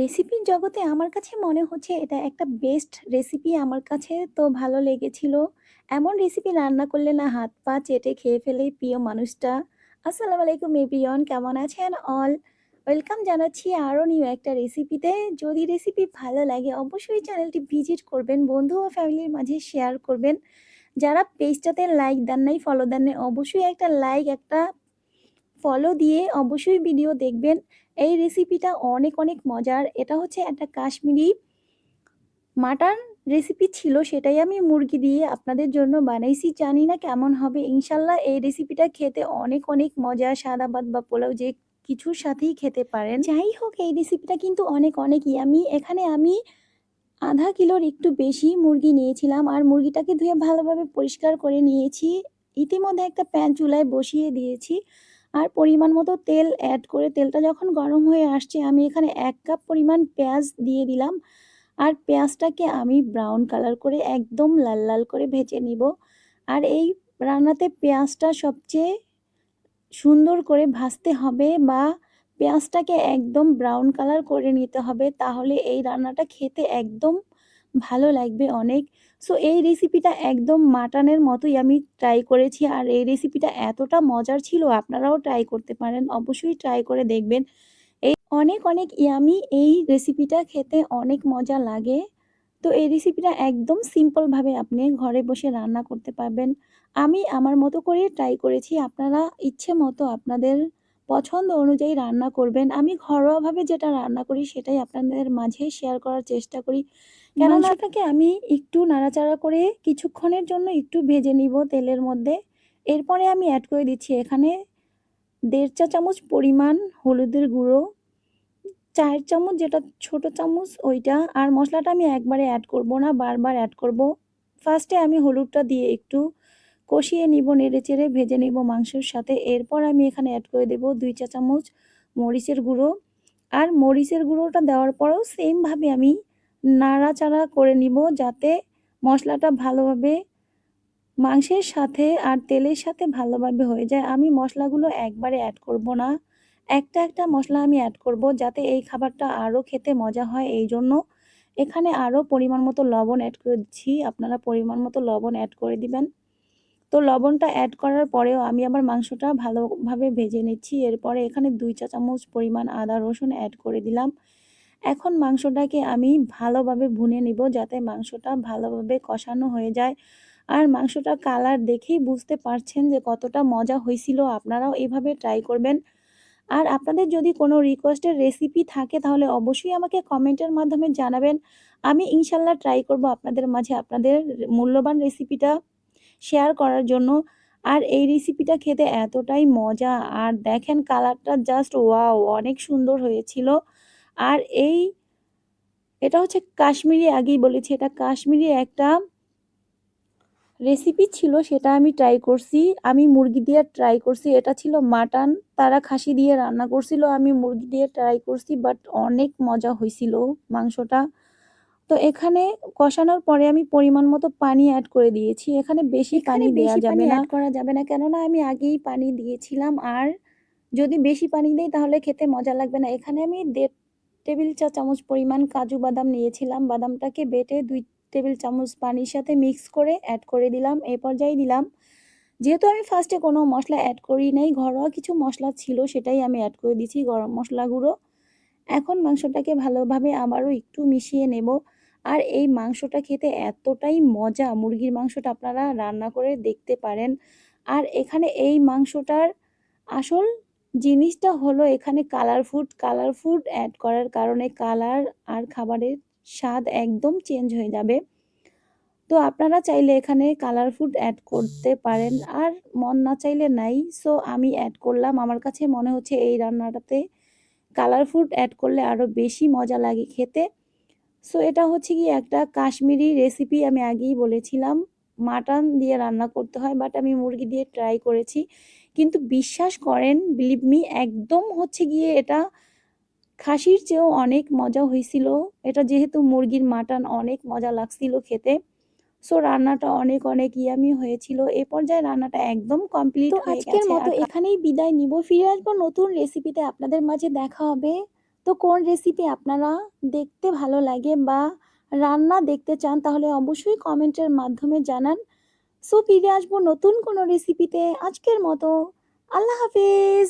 রেসিপির জগতে আমার কাছে মনে হচ্ছে এটা একটা বেস্ট রেসিপি আমার কাছে তো ভালো লেগেছিল। এমন রেসিপি রান্না করলে না হাত পা চেটে খেয়ে ফেলে প্রিয় মানুষটা। আসসালামু আলাইকুম এভরিওয়ান কেমন আছেন অল? ওয়েলকাম জানাচ্ছি আরও নিউ একটা রেসিপিতে। যদি রেসিপি ভালো লাগে অবশ্যই চ্যানেলটি ভিজিট করবেন, বন্ধু ও ফ্যামিলির মাঝে শেয়ার করবেন। যারা পেজটাতে লাইক দেন নাই, ফলো দেন নাই অবশ্যই একটা লাইক, একটা ফলো দিয়ে অবশ্যই ভিডিও দেখবেন। এই রেসিপিটা অনেক, অনেক মজার। এটা হচ্ছে একটা কাশ্মীরি মাটন রেসিপি ছিল সেটাই আমি মুরগি দিয়ে আপনাদের জন্য বানাইছি। জানি না কেমন হবে। ইনশাল্লাহ এই রেসিপিটা খেতে অনেক, অনেক মজা। সাদা ভাত বা পোলাও যে কিছুর সাথেই খেতে পারেন। যাই হোক এই রেসিপিটা কিন্তু অনেক, অনেকই আমি এখানে আমি আধা কিলোর একটু বেশি মুরগি নিয়েছিলাম আর মুরগিটাকে ধুয়ে ভালোভাবে পরিষ্কার করে নিয়েছি। ইতিমধ্যে একটা প্যান চুলায় বসিয়ে দিয়েছি। আর পরিমাণ মতো তেল অ্যাড করে তেলটা যখন গরম হয়ে আসছে আমি এখানে এক কাপ পরিমাণ পেঁয়াজ দিয়ে দিলাম। আর পেঁয়াজটাকে আমি ব্রাউন কালার করে একদম লাল, লাল করে ভেজে নিব। আর এই রান্নাতে পেঁয়াজটা সবচেয়ে সুন্দর করে ভাজতে হবে বা পেঁয়াজটাকে একদম ব্রাউন কালার করে নিতে হবে তাহলে এই রান্নাটা খেতে একদম ভালো লাগবে অনেক। সো এই রেসিপিটা একদম মাটনের মতোই আমি ট্রাই করেছি আর এই রেসিপিটা এতটা মজার ছিল আপনারাও ট্রাই করতে পারেন। অবশ্যই ট্রাই করে দেখবেন। এই অনেক, অনেক ইয়ামি এই রেসিপিটা খেতে অনেক মজা লাগে। তো এই রেসিপিটা একদম সিম্পলভাবে আপনি ঘরে বসে রান্না করতে পারবেন। আমি আমার মতো করে ট্রাই করেছি। আপনারা ইচ্ছে মতো আপনাদের পছন্দ অনুযায়ী রান্না করবেন। আমি ঘরোয়াভাবে যেটা রান্না করি সেটাই আপনাদের মাঝে শেয়ার করার চেষ্টা করি। কেননা মাংসটাকে আমি একটু নাড়াচাড়া করে কিছুক্ষণের জন্য একটু ভেজে নিব তেলের মধ্যে। এরপরে আমি অ্যাড করে দিচ্ছি এখানে দেড় চা চামচ পরিমাণ হলুদের গুঁড়ো, ৪ চামচ যেটা ছোট চামচ ওইটা আর মশলাটা আমি একবারে অ্যাড করব না, বারবার অ্যাড করব। ফার্স্টে আমি হলুদটা দিয়ে একটু কষিয়ে নিব, নেড়ে চেড়ে ভেজে নিব মাংসের সাথে। এরপর আমি এখানে অ্যাড করে দেব দুই চা চামচ মরিচের গুঁড়ো। আর মরিচের গুঁড়োটা দেওয়ার পরেও সেমভাবে আমি নাড়াচাড়া করে নিব যাতে মশলাটা ভালোভাবে মাংসের সাথে আর তেলের সাথে ভালোভাবে হয়ে যায়। আমি মশলাগুলো একবারে অ্যাড করব না। একটা, একটা মশলা আমি অ্যাড করব যাতে এই খাবারটা আরও খেতে মজা হয় এই জন্য এখানে আরও পরিমাণ মতো লবণ অ্যাড করে দিচ্ছি। আপনারা পরিমাণ মতো লবণ অ্যাড করে দিবেন। তো লবণটা অ্যাড করার পরেও আমি আবার মাংসটা ভালোভাবে ভেজে নিচ্ছি। এরপরে এখানে দুই চা চামচ পরিমাণ আদা রসুন অ্যাড করে দিলাম। এখন মাংসটাকে আমি ভালোভাবে ভুনে নিব যাতে মাংসটা ভালোভাবে কষানো হয়ে যায়। আর মাংসটা কালার দেখেই বুঝতে পারছেন যে কতটা মজা হয়েছিল। আপনারাও এভাবে ট্রাই করবেন। আর আপনাদের যদি কোনো রিকোয়েস্টের রেসিপি থাকে তাহলে অবশ্যই আমাকে কমেন্টের মাধ্যমে জানাবেন। আমি ইনশাল্লাহ ট্রাই করব আপনাদের মাঝে আপনাদের মূল্যবান রেসিপিটা শেয়ার করার জন্য। আর এই রেসিপিটা খেতে এতটাই মজা আর দেখেন কালারটা জাস্ট ওয়াও! অনেক সুন্দর হয়েছিল। আর এই, এটা হচ্ছে কাশ্মীরি আগেই বলেছি, এটা কাশ্মীরি একটা রেসিপি ছিল, সেটা আমি ট্রাই করছি। আমি মুরগি দিয়ে ট্রাই করছি। এটা ছিল মাটন। তারা খাসি দিয়ে রান্না করছিল। আমি মুরগি দিয়ে ট্রাই করছি বাট অনেক মজা হইছিল মাংসটা। তো এখানে কষানোর পরে আমি পরিমাণ মতো পানি অ্যাড করে দিয়েছি। এখানে বেশি পানি দেয়া যাবে না। করা যাবে না কেননা আমি আগেই পানি দিয়েছিলাম আর যদি বেশি পানি দেই তাহলে খেতে মজা লাগবে না। এখানে আমি দেড় টেবিল চা চামচ পরিমাণ কাজু বাদাম নিয়েছিলাম। বাদামটাকে বেটে দুই টেবিল চামচ পানির সাথে মিক্স করে অ্যাড করে দিলাম। এই পর্যায়ে দিলাম যেহেতু আমি ফার্স্টে কোনো মশলা অ্যাড করি নাই, ঘরোয়া কিছু মশলা ছিল সেটাই আমি অ্যাড করে দিচ্ছি গরম মশলা গুঁড়ো। এখন মাংসটাকে ভালোভাবে আবারও একটু মিশিয়ে নেব। আর এই মাংসটা খেতে এতটাই মজা মুরগির মাংসটা আপনারা রান্না করে দেখতে পারেন। আর এখানে এই মাংসটার আসল জিনিসটা হলো এখানে colour food. Colour food add করার কারণে কালার আর খাবারের স্বাদ একদম চেঞ্জ হয়ে যাবে। তো আপনারা চাইলে এখানে কালার ফুড অ্যাড করতে পারেন আর মন না চাইলে নাই। সো আমি অ্যাড করলাম। আমার কাছে মনে হচ্ছে এই রান্নাটাতে কালার ফুড অ্যাড করলে আরও বেশি মজা লাগে খেতে। সো এটা হচ্ছে গিয়ে একটা কাশ্মীরি রেসিপি আমি আগেই বলেছিলাম। মাটন দিয়ে রান্না করতে হয় বাট আমি মুরগি দিয়ে ট্রাই করেছি। কিন্তু বিশ্বাস করেন বিলিভ মি একদম হচ্ছে গিয়ে এটা খাসির চেয়েও অনেক মজা হয়েছিল এটা যেহেতু মুরগির মাটন অনেক মজা লাগছিল খেতে। সো রান্নাটা অনেক, অনেক ইয়ামি হয়েছিল। এ পর্যায়ে রান্নাটা একদম কমপ্লিট হয়ে আজকের গেছে। মতো আর এখানেই বিদায় নিব। ফিরে আসব নতুন রেসিপিতে আপনাদের মাঝে দেখা হবে। তো কোন রেসিপি আপনারা দেখতে ভালো লাগে বা রান্না দেখতে চান তাহলে অবশ্যই কমেন্টের মাধ্যমে জানান। সো ফিরে আসব নতুন কোনো রেসিপিতে। আজকের মতো আল্লাহ হাফেজ।